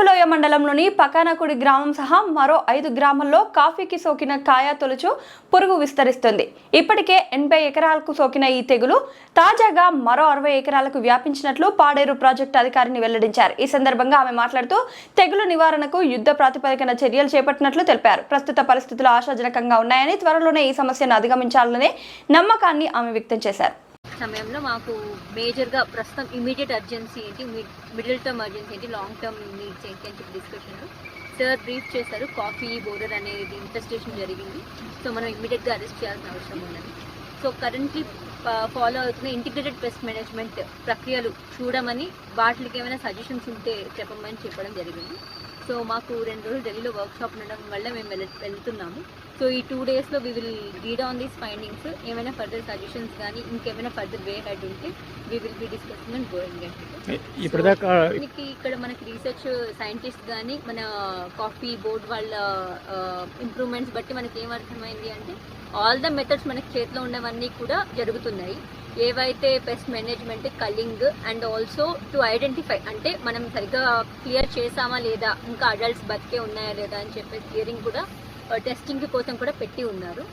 అరకులోయ మండలంలోని పకానకుడి గ్రామం సహా మరో ఐదు గ్రామాల్లో కాఫీకి సోకిన కాయ తొలుచు పురుగు విస్తరిస్తుంది. ఇప్పటికే ఎనభై ఎకరాలకు సోకిన ఈ తెగులు తాజాగా మరో అరవై ఎకరాలకు వ్యాపించినట్లు పాడేరు ప్రాజెక్టు అధికారిని వెల్లడించారు. ఈ సందర్భంగా ఆమె మాట్లాడుతూ తెగులు నివారణకు యుద్ధ ప్రాతిపదికన చర్యలు చేపట్టినట్లు తెలిపారు. ప్రస్తుత పరిస్థితులు ఆశాజనకంగా ఉన్నాయని త్వరలోనే ఈ సమస్యను అధిగమించాలనే నమ్మకాన్ని ఆమె వ్యక్తం చేశారు. సమయంలో మాకు మేజర్గా ప్రస్తుతం ఇమీడియట్ అర్జెన్సీ ఏంటి మిడిల్ టర్మ్ అర్జెన్సీ ఏంటి లాంగ్ టర్మ్ నీడ్స్ ఏంటి అని చెప్పి డిస్కషన్ సార్ బ్రీఫ్ చేశారు. కాఫీ బోర్డర్ అనేది ఇన్వెస్టిగేషన్ జరిగింది. సో మనం ఇమీడియట్గా అరెస్ట్ చేయాల్సిన అవసరం ఉన్నది. సో కరెంట్లీ ఫాలో అవుతున్న ఇంటిగ్రేటెడ్ పెస్ట్ మేనేజ్మెంట్ ప్రక్రియలు చూడమని వాటికి ఏమైనా సజెషన్స్ ఉంటే చెప్పమని చెప్పడం జరిగింది. సో మాకు రెండు రోజులు ఢిల్లీలో వర్క్ షాప్ ఉండడం వల్ల మేము వెళ్ వెళ్తున్నాము. సో ఈ టూ డేస్లో we will read on these findings ఏమైనా ఫర్దర్ సజెషన్స్ కానీ ఇంకేమైనా ఫర్దర్ వే హెడ్ ఉంటే we will be discussing and going మనకి ఇక్కడ మనకి రీసెర్చ్ సైంటిస్ట్ కానీ మన కాఫీ బోర్డ్ వాళ్ళ ఇంప్రూవ్మెంట్స్ బట్టి మనకి ఏం అర్థమైంది అంటే ఆల్ ద మెథడ్స్ మనకి చేతిలో ఉన్నవన్నీ కూడా జరుగుతున్నాయి. ఏవైతే pest management culling and also to identify అంటే మనం సరిగ్గా క్లియర్ చేసామా లేదా ఇంకా అడల్ట్స్ బతికే ఉన్నాయా లేదా అని చెప్పేసి క్లియరింగ్ కూడా టెస్టింగ్ కోసం కూడా పెట్టి ఉన్నారు.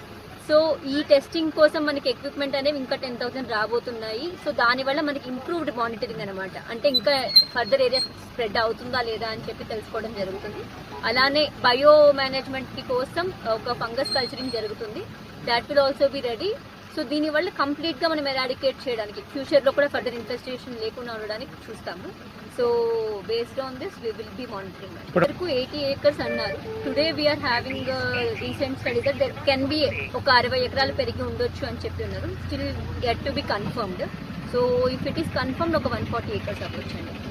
సో ఈ టెస్టింగ్ కోసం మనకి ఎక్విప్మెంట్ అనేవి ఇంకా టెన్ థౌసండ్ రాబోతున్నాయి. సో దానివల్ల మనకి ఇంప్రూవ్డ్ మానిటరింగ్ అనమాట అంటే ఇంకా ఫర్దర్ ఏరియాస్ స్ప్రెడ్ అవుతుందా లేదా అని చెప్పి తెలుసుకోవడం జరుగుతుంది. అలానే బయో మేనేజ్మెంట్ కోసం ఒక ఫంగస్ కల్చరింగ్ జరుగుతుంది. That will also be ready so దీనివల్ల కంప్లీట్గా మనం ఎరాడికేట్ చేయడానికి ఫ్యూచర్లో కూడా ఫర్దర్ ఇన్వెస్టిగేషన్ లేకుండా ఉండడానికి చూస్తాము. So based on this we will be monitoring వరకు ఎయిటీ ఏకర్స్ అన్నారు. Today we are having recent study that there can be ఒక అరవై ఎకరాలు పెరిగి ఉండొచ్చు అని చెప్పి ఉన్నారు. Still get to be confirmed. So if it is confirmed ఒక వన్ ఫార్టీ ఏకర్స్ అవ్వచ్చు